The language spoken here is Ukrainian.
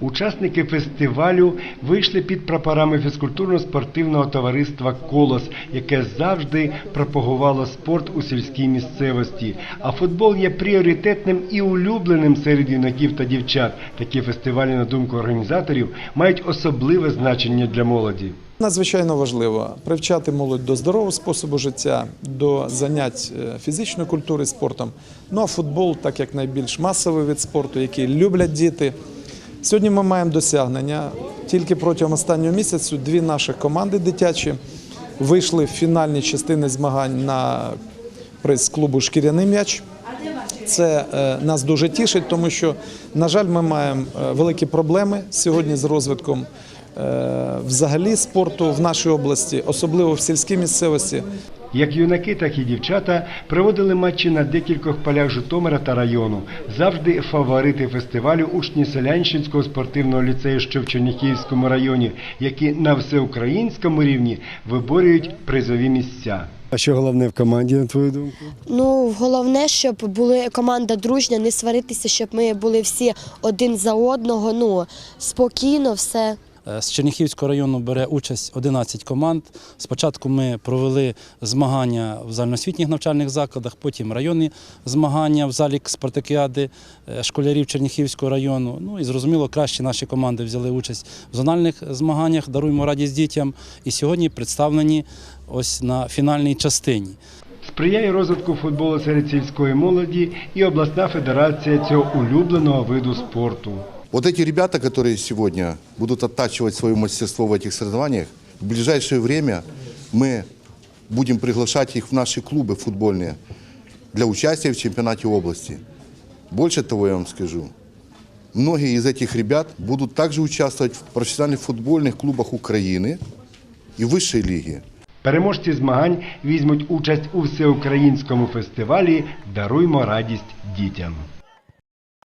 Учасники фестивалю вийшли під прапорами фізкультурно-спортивного товариства Колос, яке завжди пропагувало спорт у сільській місцевості. А футбол є пріоритетним і улюбленим серед юнаків та дівчат. Такі фестивалі, на думку організаторів, мають особливе значення для молоді. Надзвичайно важливо привчати молодь до здорового способу життя, до занять е, фізичної культури спортом. Ну а футбол, так як найбільш масовий вид спорту, який люблять діти. Сьогодні ми маємо досягнення. Тільки протягом останнього місяцю дві наші команди дитячі вийшли в фінальні частини змагань на приз клубу Шкіряний м'яч. Це е, нас дуже тішить, тому що, на жаль, ми маємо е, великі проблеми сьогодні з розвитком е, взагалі спорту в нашій області, особливо в сільській місцевості. Як юнаки, так і дівчата проводили матчі на декількох полях Житомира та району. Завжди фаворити фестивалю учні Селянщинського спортивного ліцею, що в Черніхівському районі, які на всеукраїнському рівні виборюють призові місця. А що головне в команді, на твою думку? Ну, головне, щоб були команда дружня, не сваритися, щоб ми були всі один за одного. Ну спокійно, все. Е, З Черніхівського району бере участь 11 команд. Спочатку ми провели змагання в загальноосвітніх навчальних закладах, потім районні змагання в залі спартакіади е, школярів Черніхівського району. Ну і зрозуміло, кращі наші команди взяли участь в зональних змаганнях, даруємо радість дітям. І сьогодні представлені ось на фінальній частині Сприяє розвитку футболу серед сільської молоді і обласна федерація цього улюбленого виду спорту. Вот эти ребята, которые сегодня будут оттачивать свое мастерство в этих соревнованиях, в ближайшее время мы будем приглашать их в наши клубы футбольные для участия в чемпионате области. Больше того я вам скажу, многие из этих ребят будут также участвовать в профессиональных футбольных клубах Украины и высшей лиги. Переможці змагань візьмуть участь у всеукраїнському фестивалі Даруймо радість дітям.